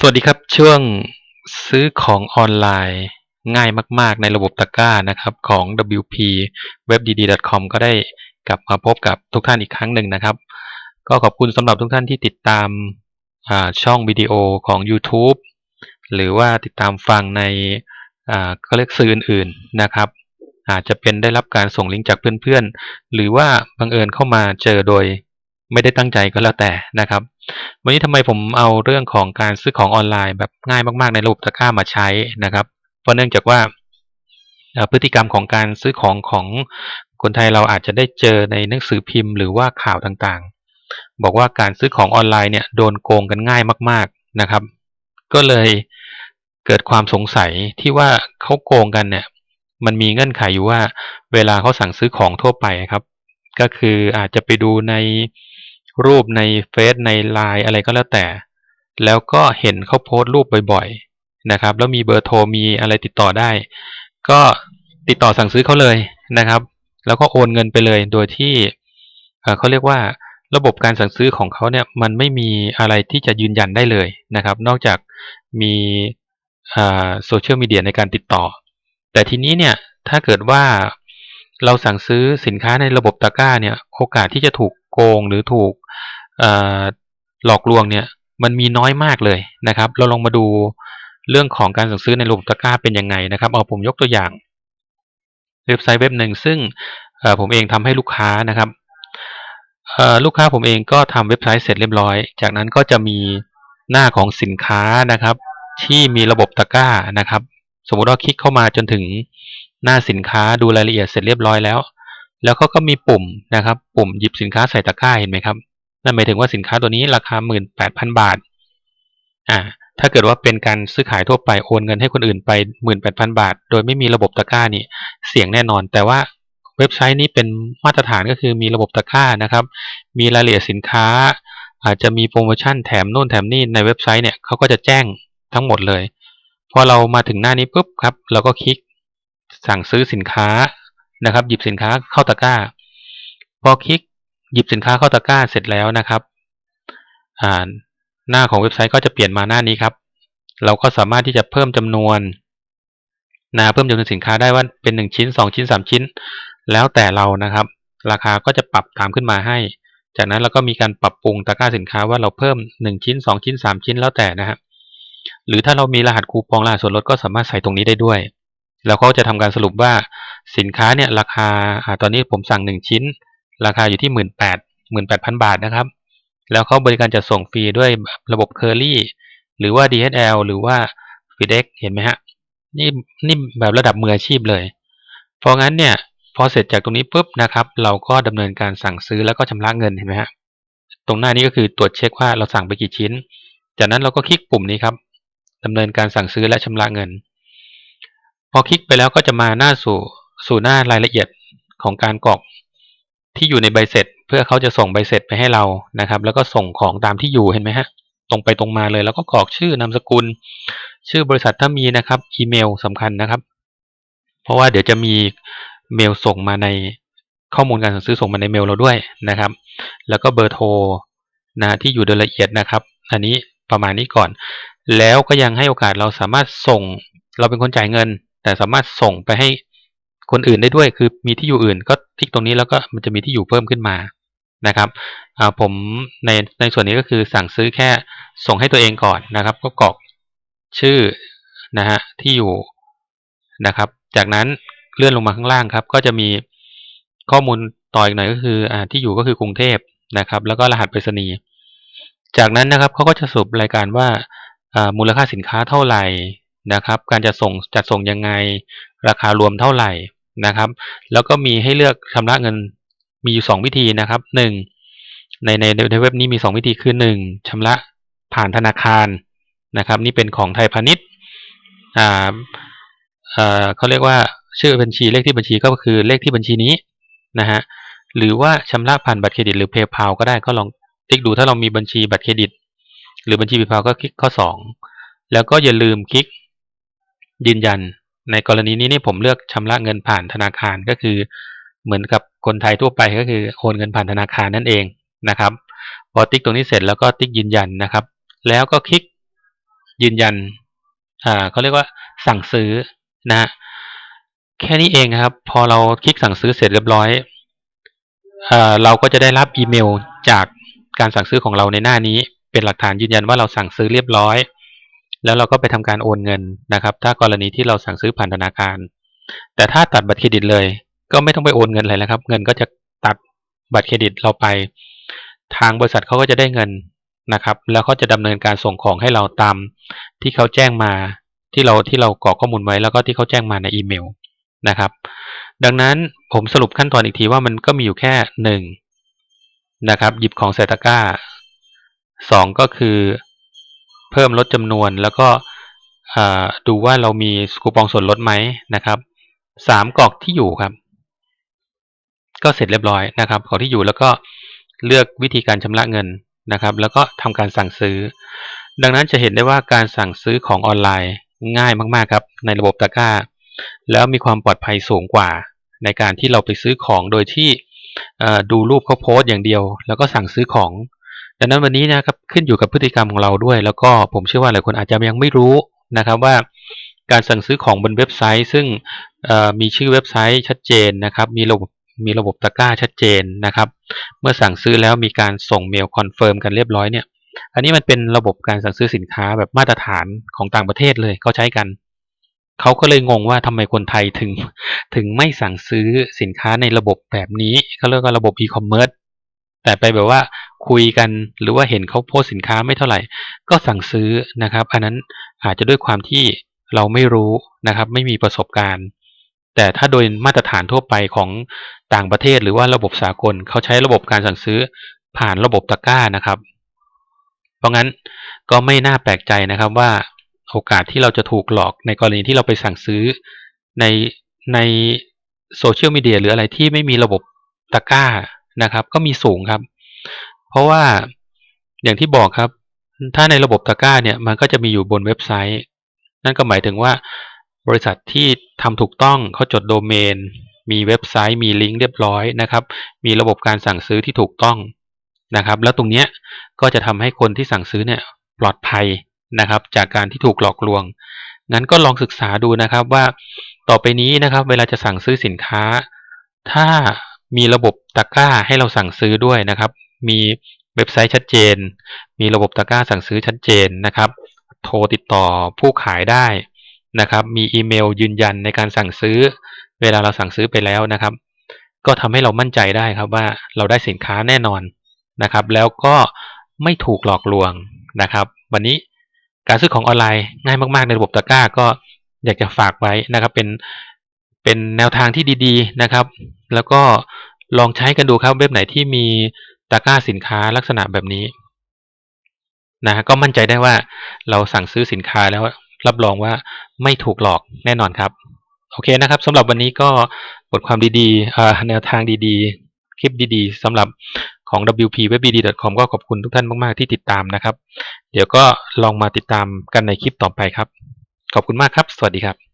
สวัสดีครับช่วงซื้อของออนไลน์ง่ายมาก ๆ ในระบบตะกร้านะครับของ WP webdd.com ก็ได้กลับมาพบกับทุกท่านอีกครั้งหนึ่งนะครับ ก็ขอบคุณสำหรับทุกท่านที่ติดตามช่องวิดีโอของ YouTube หรือว่าติดตามฟังในก็เรียกสื่ออื่น ๆนะครับ อาจจะเป็นได้รับการส่งลิงก์จากเพื่อน ๆ หรือว่าบังเอิญเข้ามาเจอโดย ไม่ได้ตั้งใจก็แล้วแต่นะครับ วันนี้ทำไมผมเอาเรื่องของการซื้อของออนไลน์แบบง่ายมากๆ ในระบบตะกร้ามาใช้นะครับ เพราะเนื่องจากว่าพฤติกรรมของการซื้อของของคนไทยเราอาจจะได้เจอในหนังสือพิมพ์หรือว่าข่าวต่างๆ บอกว่าการซื้อของออนไลน์เนี่ยโดนโกงกันง่ายมากๆนะครับ ก็เลยเกิดความสงสัยที่ว่าเขาโกงกันเนี่ย มันมีเงื่อนไขอยู่ว่าเวลาเขาสั่งซื้อของทั่วไปครับ ก็คืออาจจะไปดูใน รูปในเฟซในไลน์อะไรก็แล้วแต่ แล้วก็เห็นเขาโพสต์รูปบ่อยๆนะครับ แล้วมีเบอร์โทรมีอะไรติดต่อได้ ก็ติดต่อสั่งซื้อเขาเลยนะครับ แล้วก็โอนเงินไปเลยโดยที่เขาเรียกว่าระบบการสั่งซื้อของเขาเนี่ยมันไม่มีอะไรที่จะยืนยันได้เลยนะครับ นอกจากมีโซเชียลมีเดียในการติดต่อ แต่ทีนี้เนี่ยถ้าเกิดว่า เราสั่งซื้อสินค้าในระบบตะกร้าเนี่ยโอกาสที่จะถูกโกงหรือถูกหลอกลวงเนี่ยมันมีน้อยมากเลยนะครับ เราลองมาดูเรื่องของการสั่งซื้อในระบบตะกร้าเป็นยังไงนะครับ เอาผมยกตัวอย่างเว็บไซต์เว็บหนึ่งซึ่งผมเองทำให้ลูกค้านะครับลูกค้าผมเองก็ทำเว็บไซต์เสร็จเรียบร้อย จากนั้นก็จะมีหน้าของสินค้านะครับ ที่มีระบบตะกร้านะครับ สมมุติว่าคลิกเข้ามาจนถึง หน้าสินค้าดูรายละเอียดเสร็จเรียบร้อยแล้ว แล้วเขาก็มีปุ่มนะครับ ปุ่มหยิบสินค้าใส่ตะกร้าเห็นไหมครับนั่นหมายถึงว่าสินค้าตัวนี้ราคา 18,000 บาทอ่าถ้าเกิดว่าเป็นการซื้อขายทั่วไปโอนเงินให้คนอื่นไป 18,000 บาท โดยไม่มีระบบตะกร้านี่เสี่ยงแน่นอน แต่ว่าเว็บไซต์นี้เป็นมาตรฐานก็คือมีระบบตะกร้านะครับ มีรายละเอียดสินค้า อาจจะมีโปรโมชั่นแถมโน่นแถมนี่ในเว็บไซต์เนี่ยเขาก็จะแจ้งทั้งหมดเลย พอเรามาถึงหน้านี้ปุ๊บครับ เราก็คลิก สั่งซื้อสินค้านะครับ หยิบสินค้าเข้าตะกร้า พอคลิกหยิบสินค้าเข้าตะกร้าเสร็จแล้วนะครับอ่าหน้าของเว็บไซต์ก็จะเปลี่ยนมาหน้านี้ครับ เราก็สามารถที่จะเพิ่มจำนวนนะเพิ่มจำนวนสินค้าได้ว่าเป็นหนึ่งชิ้นสองชิ้นสามชิ้น แล้วแต่เรานะครับ ราคาก็จะปรับตามขึ้นมาให้ จากนั้นเราก็มีการปรับปรุงตะกร้าสินค้าว่าเราเพิ่มหนึ่งชิ้นสองชิ้นสามชิ้นแล้วแต่นะครับหรือถ้าเรามีรหัสคูปองรหัสส่วนลดก็สามารถใส่ตรงนี้ได้ด้วย แล้วก็จะทำการสรุปว่าสินค้าเนี่ยราคาตอนนี้ผมสั่งหนึ่งชิ้น ราคาอยู่ที่หมื่นแปดหมื่นแปดพันบาทนะครับ แล้วเขาบริการจะส่งฟรีด้วยระบบเคอรี่หรือว่า DHL หรือว่า FedEx เห็นไหมฮะนี่นี่แบบระดับมืออาชีพเลย เพราะงั้นเนี่ยพอเสร็จจากตรงนี้ปุ๊บนะครับ เราก็ดำเนินการสั่งซื้อแล้วก็ชำระเงินเห็นไหมฮะตรงหน้านี้ก็คือตรวจเช็คว่าเราสั่งไปกี่ชิ้น จากนั้นเราก็คลิกปุ่มนี้ครับดำเนินการสั่งซื้อและชำระเงิน อคลิกไปแล้วก็จะมาหน้าสู่สู่หน้ารายละเอียดของการกรอกที่อยู่ในใบเสร็จ เพื่อเขาจะส่งใบเสร็จไปให้เรานะครับ แล้วก็ส่งของตามที่อยู่เห็นไหมฮะตรงไปตรงมาเลย แล้วก็กรอกชื่อนามสกุล ชื่อบริษัทถ้ามีนะครับ อีเมลสำคัญนะครับ เพราะว่าเดี๋ยวจะมีเมลส่งมาในข้อมูลการสั่งซื้อส่งมาในเมลเราด้วยนะครับ แล้วก็เบอร์โทรนะที่อยู่โดยละเอียดนะครับ อันนี้ประมาณนี้ก่อน แล้วก็ยังให้โอกาสเราสามารถส่ง เราเป็นคนจ่ายเงิน แต่สามารถส่งไปให้คนอื่นได้ด้วยคือมีที่อยู่อื่นก็คลิกตรงนี้แล้วก็มันจะมีที่อยู่เพิ่มขึ้นมานะครับผมในในส่วนนี้ก็คือสั่งซื้อแค่ส่งให้ตัวเองก่อนนะครับ ก็กรอกชื่อนะฮะที่อยู่นะครับ จากนั้นเลื่อนลงมาข้างล่างครับ ก็จะมีข้อมูลต่ออีกหน่อยก็คืออที่อยู่ก็คือกรุงเทพนะครับ แล้วก็รหัสไปรษณีย์จากนั้นนะครับเขาก็จะสรุปรายการว่ามูลค่าสินค้าเท่าไหร่ นะครับ การจะส่งจัดส่งยังไง ราคารวมเท่าไหร่นะครับ แล้วก็มีให้เลือกชำระเงินมีอยู่สองวิธีนะครับหนึ่งในในในเว็บนี้มีสองวิธีคือหนึ่งชำระผ่านธนาคารนะครับ นี่เป็นของไทยพาณิชย์อ่าเอ่อเขาเรียกว่าชื่อบัญชีเลขที่บัญชีก็คือเลขที่บัญชีนี้นะฮะหรือว่าชำระผ่านบัตรเครดิตหรือเพย์พาก็ได้ก็ลองติ๊กดูถ้าเรามีบัญชีบัตรเครดิต หรือบัญชีเพย์พาก็คลิกข้อสองแล้วก็อย่าลืมคลิก ยืนยัน ในกรณีนี้นี่ผมเลือกชำระเงินผ่านธนาคารก็คือ เหมือนกับคนไทยทั่วไปก็คือโอนเงินผ่านธนาคารนั่นเองนะครับ พอติ๊กตรงนี้เสร็จแล้วก็ติ๊กยืนยันนะครับ แล้วก็คลิกยืนยันอ่าเขาเรียกว่าสั่งซื้อนะฮะแค่นี้เองครับ พอเราคลิกสั่งซื้อเสร็จเรียบร้อยเอ่อเราก็จะได้รับอีเมลจากการสั่งซื้อของเราในหน้านี้ เป็นหลักฐานยืนยันว่าเราสั่งซื้อเรียบร้อย แล้วเราก็ไปทำการโอนเงินนะครับ ถ้ากรณีที่เราสั่งซื้อผ่านธนาคาร แต่ถ้าตัดบัตรเครดิตเลย ก็ไม่ต้องไปโอนเงินอะไรแล้วครับ เงินก็จะตัดบัตรเครดิตเราไป ทางบริษัทเขาก็จะได้เงินนะครับ แล้วเขาจะดำเนินการส่งของให้เราตามที่เขาแจ้งมาที่เราที่เรากรอกข้อมูลไว้แล้วก็ที่เขาแจ้งมาในอีเมลนะครับ ดังนั้นผมสรุปขั้นตอนอีกทีว่ามันก็มีอยู่แค่หนึ่งนะครับ หยิบของใส่ตะกร้าสองก็คือ พิ่มลดจำนวน แล้วก็ดูว่าเรามีคูปองส่วนลดไหมนะครับสามกรอกที่อยู่ครับ ก็เสร็จเรียบร้อยนะครับกรอกที่อยู่แล้วก็เลือกวิธีการชำระเงินนะครับ แล้วก็ทำการสั่งซื้อ ดังนั้นจะเห็นได้ว่าการสั่งซื้อของออนไลน์ง่ายมากๆครับ ในระบบตะกร้า แล้วมีความปลอดภัยสูงกว่า ในการที่เราไปซื้อของโดยที่ดูรูปเขาโพสต์อย่างเดียว แล้วก็สั่งซื้อของ ดังนั้นวันนี้นะครับขึ้นอยู่กับพฤติกรรมของเราด้วย แล้วก็ผมเชื่อว่าหลายคนอาจจะยังไม่รู้นะครับว่าการสั่งซื้อของบนเว็บไซต์ ซึ่งมีชื่อเว็บไซต์ชัดเจนนะครับ มีระบบมีระบบตะกร้าชัดเจนนะครับ เมื่อสั่งซื้อแล้วมีการส่งเมลคอนเฟิร์มกันเรียบร้อยเนี่ยอันนี้มันเป็นระบบการสั่งซื้อสินค้าแบบมาตรฐานของต่างประเทศเลยเขาใช้กันเขาก็เลยงงว่าทำไมคนไทยถึงถึงไม่สั่งซื้อสินค้าในระบบแบบนี้เขาเรียกว่าระบบอีคอมเมิร์ซแต่ไปแบบว่า คุยกัน หรือว่าเห็นเขาโพสสินค้าไม่เท่าไหร่ ก็สั่งซื้อนะครับ อันนั้นอาจจะด้วยความที่เราไม่รู้นะครับ ไม่มีประสบการณ์ แต่ถ้าโดยมาตรฐานทั่วไปของต่างประเทศ หรือว่าระบบสากลเขาใช้ระบบการสั่งซื้อผ่านระบบตะกร้านะครับ เพราะงั้นก็ไม่น่าแปลกใจนะครับว่าโอกาสที่เราจะถูกหลอกในกรณีที่เราไปสั่งซื้อในในโซเชียลมีเดียหรืออะไรที่ไม่มีระบบตะกร้านะครับ ก็มีสูงครับ ราะว่าอย่างที่บอกครับ ถ้าในระบบตะก้าเนี่ยมันก็จะมีอยู่บนเว็บไซต์ นั่นก็หมายถึงว่าบริษัทที่ทำถูกต้องเขาจดโดเมน มีเว็บไซต์มีลิงก์เรียบร้อยนะครับ มีระบบการสั่งซื้อที่ถูกต้องนะครับ แล้วตรงเนี้ยก็จะทำให้คนที่สั่งซื้อเนี่ยปลอดภัยนะครับ จากการที่ถูกหลอกลวงงั้นก็ลองศึกษาดูนะครับว่าต่อไปนี้นะครับ เวลาจะสั่งซื้อสินค้า ถ้ามีระบบตะกร้าให้เราสั่งซื้อด้วยนะครับ มีเว็บไซต์ชัดเจน มีระบบตะกร้าสั่งซื้อชัดเจนนะครับ โทรติดต่อผู้ขายได้นะครับ มีอีเมลยืนยันในการสั่งซื้อ เวลาเราสั่งซื้อไปแล้วนะครับ ก็ทำให้เรามั่นใจได้ครับว่าเราได้สินค้าแน่นอนนะครับ แล้วก็ไม่ถูกหลอกลวงนะครับ วันนี้การซื้อของออนไลน์ง่ายมาก ๆ ในระบบตะกร้าก็อยากจะฝากไว้นะครับ เป็นเป็นแนวทางที่ดี ๆนะครับ แล้วก็ลองใช้กันดูครับเว็บไหนที่มี ตะกร้าสินค้าลักษณะแบบนี้นะก็มั่นใจได้ว่าเราสั่งซื้อสินค้าแล้วรับรองว่าไม่ถูกหลอกแน่นอนครับ โอเคนะครับสำหรับวันนี้ก็บทความดีๆแนวทางดีๆ คลิปดีๆสำหรับของ wpwebbd.com ก็ขอบคุณทุกท่านมากๆที่ติดตามนะครับ เดี๋ยวก็ลองมาติดตามกันในคลิปต่อไปครับ ขอบคุณมากครับ สวัสดีครับ